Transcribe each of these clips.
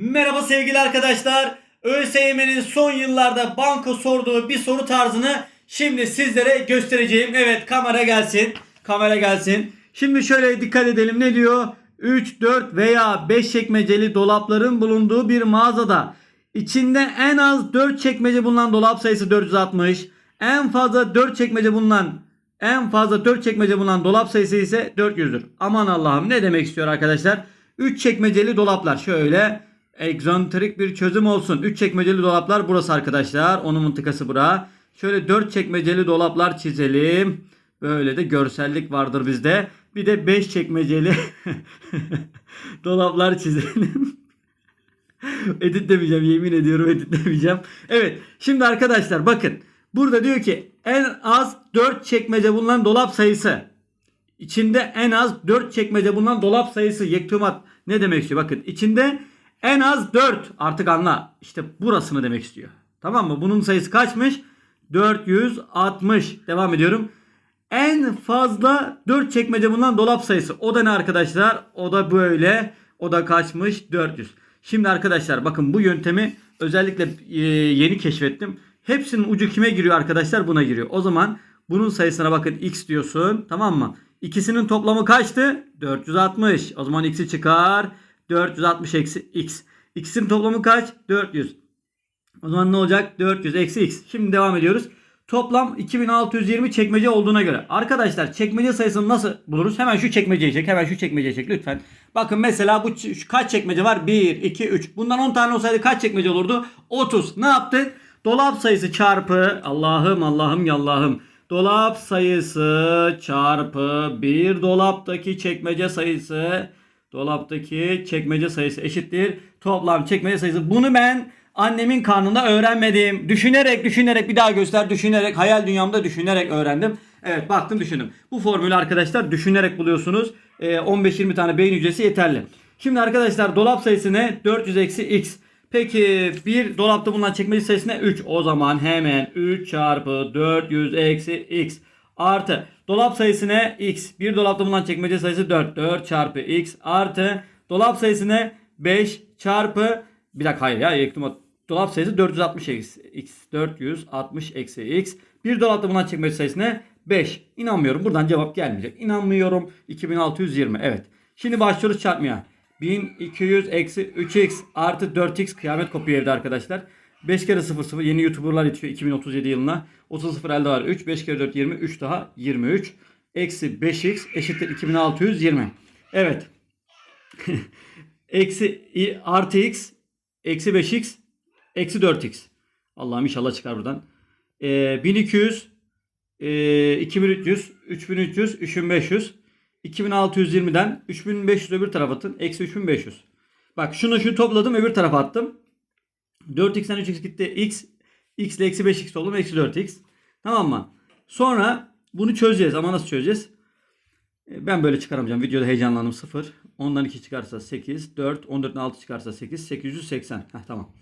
Merhaba sevgili arkadaşlar. ÖSYM'nin son yıllarda banko sorduğu bir soru tarzını şimdi sizlere göstereceğim. Evet kamera gelsin. Kamera gelsin. Şimdi şöyle dikkat edelim ne diyor? 3, 4 veya 5 çekmeceli dolapların bulunduğu bir mağazada içinde en az 4 çekmece bulunan dolap sayısı 460. En fazla 4 çekmece bulunan en fazla 4 çekmece bulunan dolap sayısı ise 400'dür. Aman Allah'ım ne demek istiyor arkadaşlar? 3 çekmeceli dolaplar şöyle egzantrik bir çözüm olsun. 3 çekmeceli dolaplar burası arkadaşlar. Onun mıntıkası bura. Şöyle 4 çekmeceli dolaplar çizelim. Böyle de görsellik vardır bizde. Bir de 5 çekmeceli dolaplar çizelim. editlemeyeceğim yemin ediyorum editlemeyeceğim. Evet şimdi arkadaşlar bakın. Burada diyor ki en az 4 çekmece bulunan dolap sayısı. İçinde en az 4 çekmece bulunan dolap sayısı yektumat ne demek istiyor? Bakın içinde en az 4 artık anla. İşte burasını demek istiyor. Tamam mı? Bunun sayısı kaçmış? 460. Devam ediyorum. En fazla 4 çekmece bulunan dolap sayısı. O da ne arkadaşlar? O da böyle. O da kaçmış? 400. Şimdi arkadaşlar bakın bu yöntemi özellikle e, yeni keşfettim. Hepsinin ucu kime giriyor arkadaşlar? Buna giriyor. O zaman bunun sayısına bakın x diyorsun. Tamam mı? İkisinin toplamı kaçtı? 460. O zaman x'i çıkar. 460 eksi x. İkisinin toplamı kaç? 400. O zaman ne olacak? 400 eksi x. Şimdi devam ediyoruz. Toplam 2620 çekmece olduğuna göre. Arkadaşlar çekmece sayısını nasıl buluruz? Hemen şu çekmeceyi çek. Hemen şu çekmeceyi çek lütfen. Bakın mesela bu şu kaç çekmece var? 1, 2, 3. Bundan 10 tane olsaydı kaç çekmece olurdu? 30. Ne yaptık? Dolap sayısı çarpı Allah'ım Allah'ım yallahım. Dolap sayısı çarpı bir dolaptaki çekmece sayısı dolaptaki çekmece sayısı eşittir. Toplam çekmece sayısı. Bunu ben annemin karnında öğrenmedim. Düşünerek düşünerek bir daha göster düşünerek hayal dünyamda düşünerek öğrendim. Evet baktım düşündüm. Bu formülü arkadaşlar düşünerek buluyorsunuz. Ee, 15-20 tane beyin hücresi yeterli. Şimdi arkadaşlar dolap sayısı ne? 400 eksi x. Peki bir dolapta bulunan çekmece sayısı ne? 3. O zaman hemen 3 çarpı 400 eksi x artı dolap sayısı ne? x. Bir dolapta bulunan çekmece sayısı 4. 4 çarpı x artı dolap sayısı ne? 5 çarpı bir dakika hayır ya ektim dolap sayısı 460 eksi x 460 eksi x. Bir dolapta bulunan çekmece sayısı ne? 5. İnanmıyorum. Buradan cevap gelmeyecek. İnanmıyorum. 2620. Evet. Şimdi başlıyoruz çarpmaya. 1200 eksi 3x artı 4x kıyamet kopuyor evde arkadaşlar. 5 kere 0 0 yeni youtuberlar yetişiyor 2037 yılına. 30 0 elde var 3. 5 kere 4 20. 3 daha 23. Eksi 5x eşittir 2620. Evet. eksi artı x eksi 5x eksi 4x. Allah'ım inşallah çıkar buradan. Ee, 1200 e, 2300 3300 3500 2620'den 3500 öbür tarafa atın. Eksi 3500. Bak şunu şu topladım öbür tarafa attım. 4x'ten 3x gitti. x x ile eksi 5x oldu. Eksi 4x. Tamam mı? Sonra bunu çözeceğiz. Ama nasıl çözeceğiz? E, Ben böyle çıkaramayacağım. Videoda heyecanlandım 0. 10'dan 2 çıkarsa 8. 4. 14'den 6 çıkarsa 8. 880. Heh, tamam.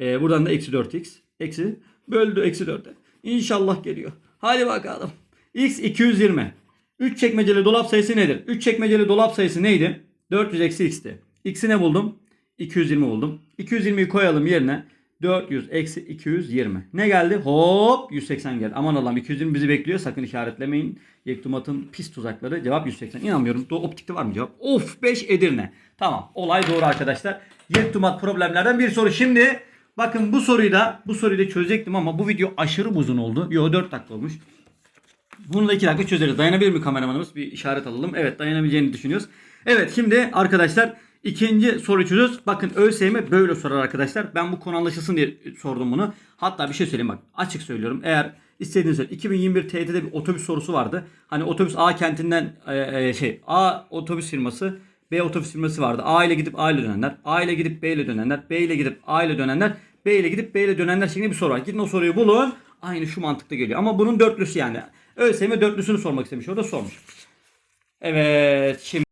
E, buradan da eksi 4x. Eksi. Böldü eksi 4'e. İnşallah geliyor. Hadi bakalım. x 220. 3 çekmeceli dolap sayısı nedir? 3 çekmeceli dolap sayısı neydi? 400 eksi x'ti. X'i ne buldum? 220 buldum. 220'yi koyalım yerine. 400 eksi 220. Ne geldi? Hop 180 geldi. Aman Allah'ım 220 bizi bekliyor. Sakın işaretlemeyin. Yektumat'ın pis tuzakları. Cevap 180. İnanmıyorum. Do optikte var mı cevap? Of 5 Edirne. Tamam. Olay doğru arkadaşlar. Yektumat problemlerden bir soru. Şimdi bakın bu soruyu da bu soruyu da çözecektim ama bu video aşırı uzun oldu. Yo 4 dakika olmuş. Bunu da 2 dakika çözeriz. Dayanabilir mi kameramanımız? Bir işaret alalım. Evet dayanabileceğini düşünüyoruz. Evet şimdi arkadaşlar ikinci soru çözüyoruz. Bakın ÖSYM böyle sorar arkadaşlar. Ben bu konu anlaşılsın diye sordum bunu. Hatta bir şey söyleyeyim bak. Açık söylüyorum. Eğer istediğiniz 2021 TYT'de bir otobüs sorusu vardı. Hani otobüs A kentinden e, e, şey A otobüs firması B otobüs firması vardı. A ile gidip A ile dönenler. A ile gidip B ile dönenler. B ile gidip A ile dönenler. B ile gidip B ile dönenler şeklinde bir soru var. Gidin o soruyu bulun. Aynı şu mantıkta geliyor. Ama bunun dörtlüsü yani. ÖSYM dörtlüsünü sormak istemiş. O da sormuş. Evet şimdi